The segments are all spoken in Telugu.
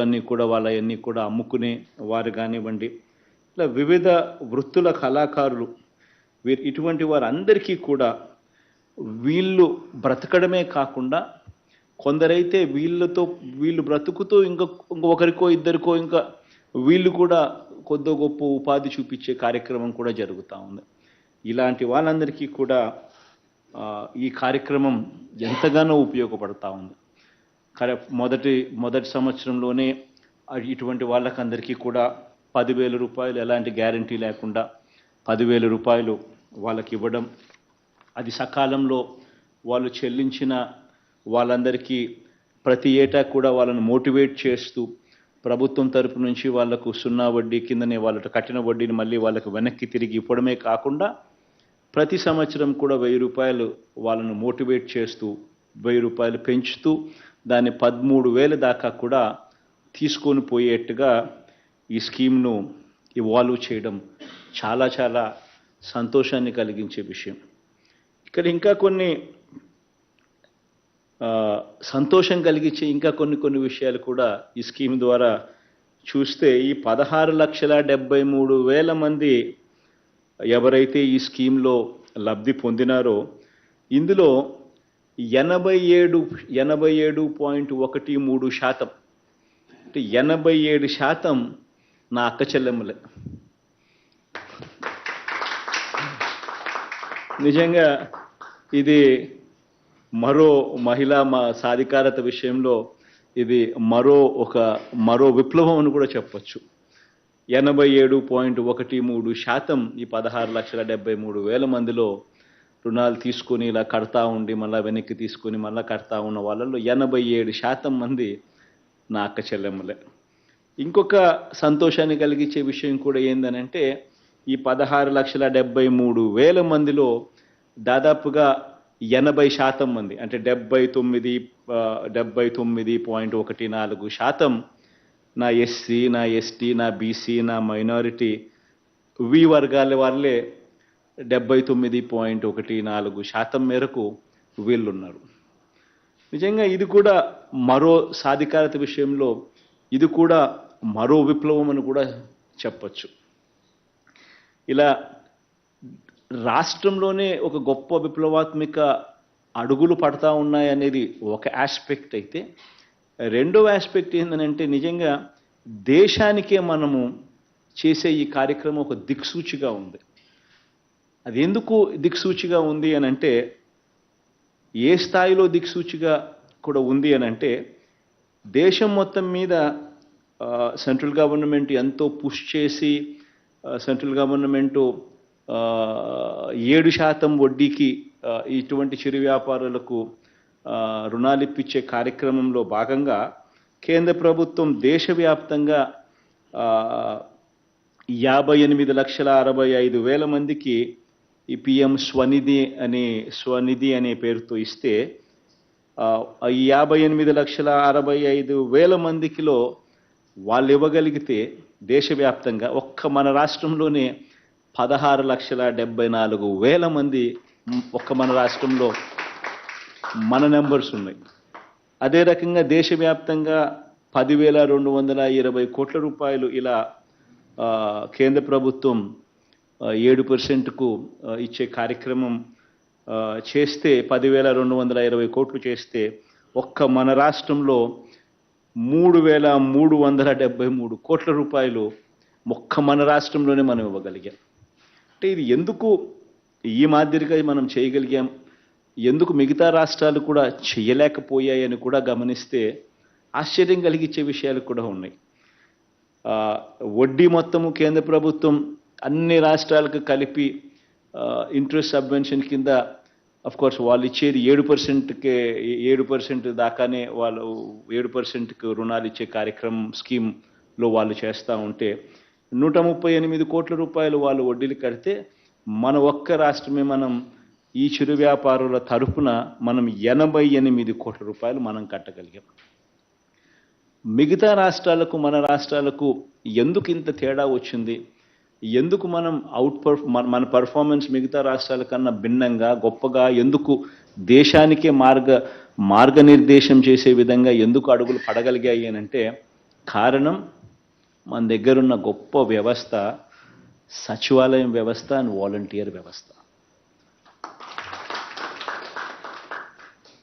అన్నీ కూడా వాళ్ళవన్నీ కూడా అమ్ముకునే వారు కానివ్వండి ఇలా వివిధ వృత్తుల కళాకారులు వీరు ఇటువంటి వారందరికీ కూడా వీళ్ళు బ్రతకడమే కాకుండా కొందరైతే వీళ్ళతో వీళ్ళు బ్రతుకుతూ ఇంకా ఒకరికో ఇద్దరికో ఇంకా వీళ్ళు కూడా కొద్ది గొప్ప ఉపాధి చూపించే కార్యక్రమం కూడా జరుగుతూ ఉంది. ఇలాంటి వాళ్ళందరికీ కూడా ఈ కార్యక్రమం ఎంతగానో ఉపయోగపడతా ఉంది. మొదటి మొదటి సంవత్సరంలోనే ఇటువంటి వాళ్ళకందరికీ కూడా పదివేల రూపాయలు ఎలాంటి గ్యారంటీ లేకుండా పదివేల రూపాయలు వాళ్ళకి ఇవ్వడం. అది సకాలంలో వాళ్ళు చెల్లించిన వాళ్ళందరికీ ప్రతి ఏటా కూడా వాళ్ళను మోటివేట్ చేస్తూ ప్రభుత్వం తరపు నుంచి వాళ్ళకు సున్నా వడ్డీ కిందనే వాళ్ళ కట్టిన వడ్డీని మళ్ళీ వాళ్ళకు వెనక్కి తిరిగి ఇవ్వడమే కాకుండా ప్రతి సంవత్సరం కూడా వెయ్యి రూపాయలు వాళ్ళను మోటివేట్ చేస్తూ వెయ్యి రూపాయలు పెంచుతూ దాన్ని పదమూడు వేల దాకా కూడా తీసుకొని పోయేట్టుగా ఈ స్కీమ్ను ఇవాల్వ్ చేయడం చాలా చాలా సంతోషాన్ని కలిగించే విషయం. ఇక్కడ ఇంకా కొన్ని సంతోషం కలిగించే ఇంకా కొన్ని కొన్ని విషయాలు కూడా ఈ స్కీమ్ ద్వారా చూస్తే ఈ పదహారు లక్షల డెబ్బై మూడు వేల మంది ఎవరైతే ఈ స్కీమ్లో లబ్ధి పొందినారో ఇందులో ఎనభై ఏడు ఎనభై ఏడు పాయింట్ ఒకటి మూడు శాతం. అంటే ఎనభై ఏడు శాతం నా అక్క చెల్లెమ్మలే. నిజంగా ఇది మరో మహిళా మా సాధికారత విషయంలో ఇది మరో ఒక మరో విప్లవం అని కూడా చెప్పచ్చు. ఎనభై ఏడు పాయింట్ ఒకటి మూడు శాతం ఈ పదహారు లక్షల డెబ్బై మూడు వేల మందిలో రుణాలు తీసుకొని ఇలా కడతా ఉండి మళ్ళీ వెనక్కి తీసుకొని మళ్ళీ కడతా ఉన్న వాళ్ళలో ఎనభై ఏడు శాతం మంది నా అక్క చెల్లెమ్మలే. ఇంకొక సంతోషాన్ని కలిగించే విషయం కూడా ఏందనంటే ఈ పదహారు లక్షల డెబ్బై మూడు వేల మందిలో దాదాపుగా ఎనభై శాతం మంది అంటే డెబ్బై తొమ్మిది డెబ్బై తొమ్మిది పాయింట్ ఒకటి నాలుగు శాతం నా ఎస్సీ నా ఎస్టీ నా బీసీ నా మైనారిటీ వి వర్గాల వాళ్ళే డెబ్బై తొమ్మిది పాయింట్ ఒకటి నాలుగు శాతం మేరకు వీళ్ళున్నారు. నిజంగా ఇది కూడా మరో సాధికారత విషయంలో ఇది కూడా మరో విప్లవం అని కూడా చెప్పచ్చు. ఇలా రాష్ట్రంలోనే ఒక గొప్ప విప్లవాత్మిక అడుగులు పడతా ఉన్నాయనేది ఒక ఆస్పెక్ట్ అయితే రెండవ ఆస్పెక్ట్ ఏంటంటే నిజంగా దేశానికే మనము చేసే ఈ కార్యక్రమం ఒక దిక్సూచిగా ఉంది. అది ఎందుకు దిక్సూచిగా ఉంది అని అంటే ఏ స్థాయిలో దిక్సూచిగా కూడా ఉంది అని అంటే దేశం మొత్తం మీద సెంట్రల్ గవర్నమెంట్ ఎంతో పుష్ చేసి సెంట్రల్ గవర్నమెంటు ఏడు శాతం వడ్డీకి ఇటువంటి చిరు వ్యాపారులకు రుణాలు ఇప్పించే కార్యక్రమంలో భాగంగా కేంద్ర ప్రభుత్వం దేశవ్యాప్తంగా యాభై ఎనిమిది లక్షల అరవై ఐదు వేల మందికి ఈ పిఎం స్వనిధి అనే స్వనిధి అనే పేరుతో ఇస్తే ఈ యాభై ఎనిమిది లక్షల అరవై ఐదు వేల మందికిలో వాళ్ళు ఇవ్వగలిగితే దేశవ్యాప్తంగా ఒక్క మన రాష్ట్రంలోనే పదహారు లక్షల డెబ్బై నాలుగు వేల మంది ఒక్క మన రాష్ట్రంలో మన నెంబర్స్ ఉన్నాయి. అదే రకంగా దేశవ్యాప్తంగా పదివేల రెండు వందల ఇరవై కోట్ల రూపాయలు ఇలా కేంద్ర ప్రభుత్వం ఏడు పర్సెంట్కు ఇచ్చే కార్యక్రమం చేస్తే పదివేల రెండు వందల ఇరవై కోట్లు చేస్తే ఒక్క మన రాష్ట్రంలో మూడు వేల మూడు వందల డెబ్బై మూడు కోట్ల రూపాయలు ఒక్క మన రాష్ట్రంలోనే మనం ఇవ్వగలిగాం. అంటే ఇది ఎందుకు ఈ మాదిరిగా మనం చేయగలిగాం? ఎందుకు మిగతా రాష్ట్రాలు కూడా చేయలేకపోయాయని కూడా గమనిస్తే ఆశ్చర్యం కలిగించే విషయాలు కూడా ఉన్నాయి. వడ్డీ మొత్తము కేంద్ర ప్రభుత్వం అన్ని రాష్ట్రాలకు కలిపి ఇంట్రెస్ట్ సబ్వెన్షన్ కింద అఫ్ కోర్స్ వాళ్ళు ఇచ్చేది ఏడు పర్సెంట్కే ఏడు పర్సెంట్ దాకానే వాళ్ళు ఏడు పర్సెంట్కి రుణాలు ఇచ్చే కార్యక్రమం స్కీమ్లో వాళ్ళు చేస్తూ ఉంటే నూట ముప్పై ఎనిమిది కోట్ల రూపాయలు వాళ్ళు వడ్డీలు కడితే మన ఒక్క రాష్ట్రమే మనం ఈ చిరు వ్యాపారుల తరఫున మనం ఎనభై ఎనిమిది కోట్ల రూపాయలు మనం కట్టగలిగాం. మిగతా రాష్ట్రాలకు మన రాష్ట్రాలకు ఎందుకు ఇంత తేడా వచ్చింది? ఎందుకు మనం అవుట్ పర్ మన- మన పర్ఫార్మెన్స్ మిగతా రాష్ట్రాల కన్నా భిన్నంగా గొప్పగా ఎందుకు దేశానికే మార్గ మార్గనిర్దేశం చేసే విధంగా ఎందుకు అడుగులు పడగలిగాయి అని అంటే కారణం మన దగ్గరున్న గొప్ప వ్యవస్థ సచివాలయం వ్యవస్థ అండ్ వాలంటీర్ వ్యవస్థ.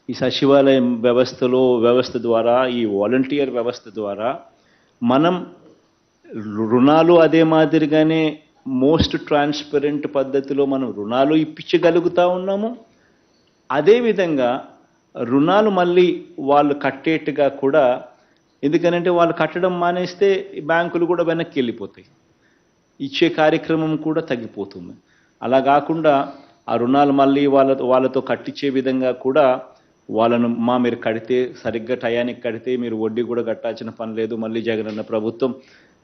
ఈ సచివాలయం వ్యవస్థలో వ్యవస్థ ద్వారా ఈ వాలంటీర్ వ్యవస్థ ద్వారా మనం రుణాలు అదే మాదిరిగానే మోస్ట్ ట్రాన్స్పరెంట్ పద్ధతిలో మనం రుణాలు ఇప్పించగలుగుతా ఉన్నాము. అదేవిధంగా రుణాలు మళ్ళీ వాళ్ళు కట్టేట్టుగా కూడా ఎందుకనంటే వాళ్ళు కట్టడం మానేస్తే బ్యాంకులు కూడా వెనక్కి వెళ్ళిపోతాయి. ఇచ్చే కార్యక్రమం కూడా తగ్గిపోతుంది. అలా కాకుండా ఆ రుణాలు మళ్ళీ వాళ్ళతో వాళ్ళతో కట్టించే విధంగా కూడా వాళ్ళను మా మీరు కడితే సరిగ్గా టయానికి కడితే మీరు వడ్డీ కూడా కట్టాల్సిన పని లేదు. మళ్ళీ జగనన్న ప్రభుత్వం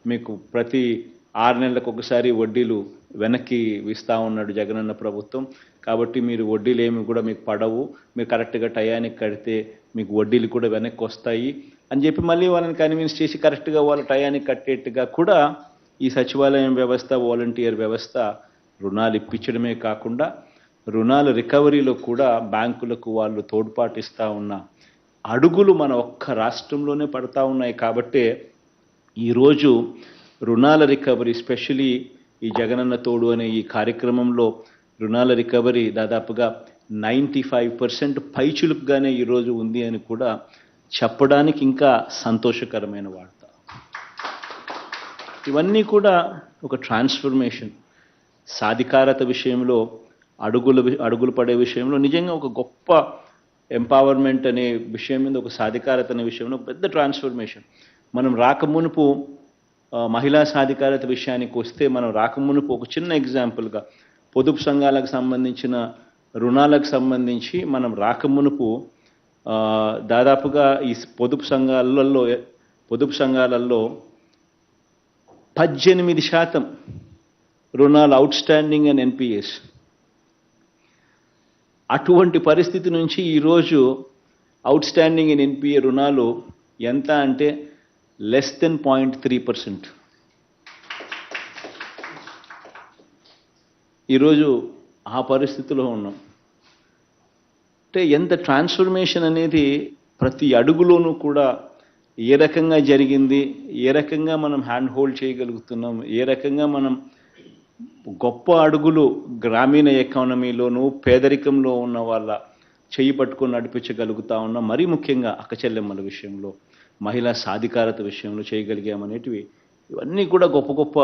మీకు ప్రతి ఆరు నెలలకు ఒకసారి వడ్డీలు వెనక్కి ఇస్తూ ఉన్నాడు జగనన్న ప్రభుత్వం. కాబట్టి మీరు వడ్డీలు ఏమి కూడా మీకు పడవు. మీరు కరెక్ట్గా టయానికి కడితే మీకు వడ్డీలు కూడా వెనక్కి వస్తాయి. అని చెప్పి మళ్ళీ వాళ్ళని కన్విన్స్ చేసి కరెక్ట్గా వాళ్ళ టయానికి కట్టేట్టుగా కూడా ఈ సచివాలయం వ్యవస్థ వాలంటీర్ వ్యవస్థ రుణాలు ఇప్పించడమే కాకుండా రుణాల రికవరీలో కూడా బ్యాంకులకు వాళ్ళు తోడ్పాటిస్తూ ఉన్న అడుగులు మన ఒక్క రాష్ట్రంలోనే పడతా ఉన్నాయి. కాబట్టే ఈరోజు రుణాల రికవరీ స్పెషలీ ఈ జగనన్న తోడు అనే ఈ కార్యక్రమంలో రుణాల రికవరీ దాదాపుగా నైంటీ ఫైవ్ పర్సెంట్ పైచులుపుగానే ఈరోజు ఉంది అని కూడా చెప్పడానికి ఇంకా సంతోషకరమైన వార్త. ఇవన్నీ కూడా ఒక ట్రాన్స్ఫర్మేషన్. సాధికారత విషయంలో అడుగుల అడుగులు పడే విషయంలో నిజంగా ఒక గొప్ప ఎంపవర్మెంట్ అనే విషయం మీద ఒక సాధికారత అనే విషయంలో ఒక పెద్ద ట్రాన్స్ఫర్మేషన్. మనం రాకమునుపు మహిళా సాధికారత విషయానికి వస్తే మనం రాకమునుపు ఒక చిన్న ఎగ్జాంపుల్గా పొదుపు సంఘాలకు సంబంధించిన రుణాలకు సంబంధించి మనం రాకమునుపు దాదాపుగా ఈ పొదుపు సంఘాలలో పొదుపు సంఘాలలో పద్దెనిమిది శాతం రుణాలు అవుట్ స్టాండింగ్ అండ్ ఎన్పిఎస్ అటువంటి పరిస్థితి నుంచి ఈరోజు అవుట్ స్టాండింగ్ ఇన్ ఎన్పిఏ రుణాలు ఎంత అంటే less than point three percent ఈరోజు ఆ పరిస్థితిలో ఉన్నాం. అంటే ఎంత ట్రాన్స్ఫర్మేషన్ అనేది ప్రతి అడుగులోనూ కూడా ఏ రకంగా జరిగింది ఏ రకంగా మనం హ్యాండ్ హోల్డ్ చేయగలుగుతున్నాం ఏ రకంగా మనం గొప్ప అడుగులు గ్రామీణ ఎకానమీలోనూ పేదరికంలో ఉన్న వాళ్ళ చేయి పట్టుకొని నడిపించగలుగుతా ఉన్నాం. మరీ ముఖ్యంగా అక్కచెల్లెమ్మల విషయంలో. మహిళా సాధికారత విషయంలో చేయగలిగామనేటివి ఇవన్నీ కూడా గొప్ప గొప్ప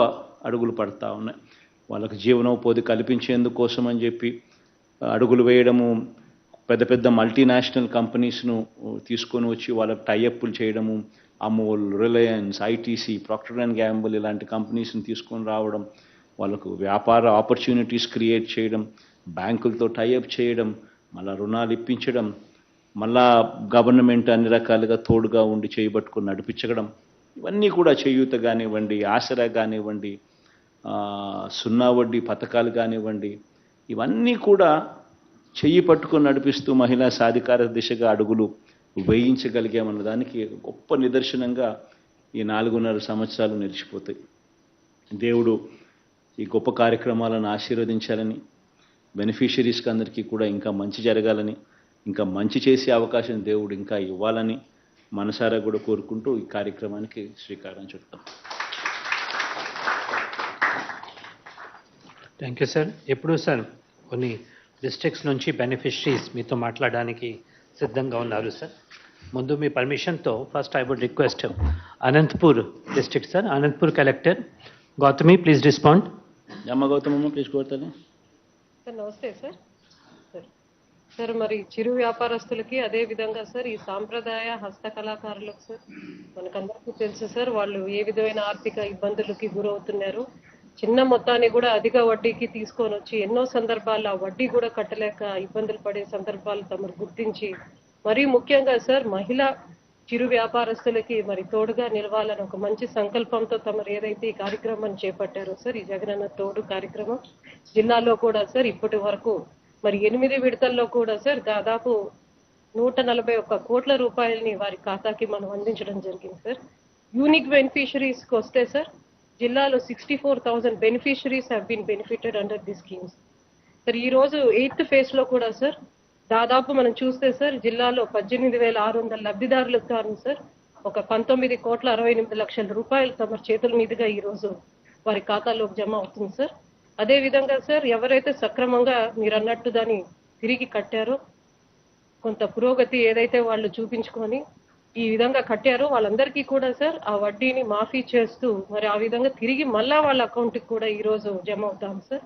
అడుగులు పడతా ఉన్నాయి. వాళ్ళకి జీవనోపాధి కల్పించేందుకోసం అని చెప్పి అడుగులు వేయడము పెద్ద పెద్ద మల్టీనేషనల్ కంపెనీస్ను తీసుకొని వచ్చి వాళ్ళకి టైఅప్లు చేయడము Amul Reliance ITC Procter and Gamble ఇలాంటి కంపెనీస్ని తీసుకొని రావడం వాళ్ళకు వ్యాపార ఆపర్చునిటీస్ క్రియేట్ చేయడం బ్యాంకులతో టైఅప్ చేయడం మళ్ళీ రుణాలు ఇప్పించడం మళ్ళా గవర్నమెంట్ అన్ని రకాలుగా తోడుగా ఉండి చేయబట్టుకుని నడిపించడం ఇవన్నీ కూడా చేయూత కానివ్వండి ఆసరా కానివ్వండి సున్నా వడ్డీ పథకాలు కానివ్వండి ఇవన్నీ కూడా చెయ్యి పట్టుకొని నడిపిస్తూ మహిళా సాధికార దిశగా అడుగులు వేయించగలిగామన్న దానికి గొప్ప నిదర్శనంగా ఈ నాలుగున్నర సంవత్సరాలు నిలిచిపోతాయి. దేవుడు ఈ గొప్ప కార్యక్రమాలను ఆశీర్వదించాలని బెనిఫిషరీస్కి అందరికీ కూడా ఇంకా మంచి జరగాలని ఇంకా మంచి చేసే అవకాశం దేవుడు ఇంకా ఇవ్వాలని మనసారా కూడా కోరుకుంటూ ఈ కార్యక్రమానికి శ్రీకారం చుడతాం థ్యాంక్ యూ సార్ ఎప్పుడు సార్ కొన్ని డిస్ట్రిక్ట్స్ నుంచి బెనిఫిషరీస్ మీతో మాట్లాడడానికి సిద్ధంగా ఉన్నారు సార్ ముందు మీ పర్మిషన్తో first I would request Anantapur district sir Anantapur collector Gautami please respond అమ్మ గౌతమమ్మ ప్లీజ్ కోరుతాను సార్ నమస్తే సార్ సార్ మరి చిరు వ్యాపారస్తులకి అదే విధంగా సార్ ఈ సాంప్రదాయ హస్తకళాకారులకు సార్ మనకందరికీ తెలుసు సార్ వాళ్ళు ఏ విధమైన ఆర్థిక ఇబ్బందులకి గురవుతున్నారు. చిన్న మొత్తాన్ని కూడా అధిక వడ్డీకి తీసుకొని వచ్చి ఎన్నో సందర్భాల్లో ఆ వడ్డీ కూడా కట్టలేక ఇబ్బందులు పడే సందర్భాలు తమరు గుర్తించి మరీ ముఖ్యంగా సార్ మహిళ చిరు వ్యాపారస్తులకి మరి తోడుగా నిలవాలని ఒక మంచి సంకల్పంతో తమరు ఏదైతే ఈ కార్యక్రమాన్ని చేపట్టారో సార్ ఈ జగనన్న తోడు కార్యక్రమం జిల్లాలో కూడా సార్ ఇప్పటి వరకు మరి ఎనిమిది విడతల్లో కూడా సార్ దాదాపు నూట నలభై ఒక్క కోట్ల రూపాయలని వారి ఖాతాకి మనం అందించడం జరిగింది సార్. యూనిక్ బెనిఫిషరీస్కి వస్తే సార్ జిల్లాలో sixty four thousand beneficiaries have been benefited under the schemes sir ఈరోజు ఎయిత్ ఫేజ్లో కూడా సార్ దాదాపు మనం చూస్తే సార్ జిల్లాలో పద్దెనిమిది వేల ఆరు వందల లబ్ధిదారులకు గాను సార్ ఒక పంతొమ్మిది కోట్ల అరవై ఎనిమిది లక్షల రూపాయలు తమ చేతుల మీదుగా ఈ రోజు వారి ఖాతాలోకి జమ అవుతుంది సార్. అదే విధంగా సార్ ఎవరైతే సక్రమంగా మీరు అన్నట్టు దాన్ని తిరిగి కట్టారో కొంత పురోగతి ఏదైతే వాళ్ళు చూపించుకొని ఈ విధంగా కట్టారో వాళ్ళందరికీ కూడా సార్ ఆ వడ్డీని మాఫీ చేస్తూ మరి ఆ విధంగా తిరిగి మళ్ళా వాళ్ళ అకౌంట్కి కూడా ఈ రోజు జమ అవుతాం సార్.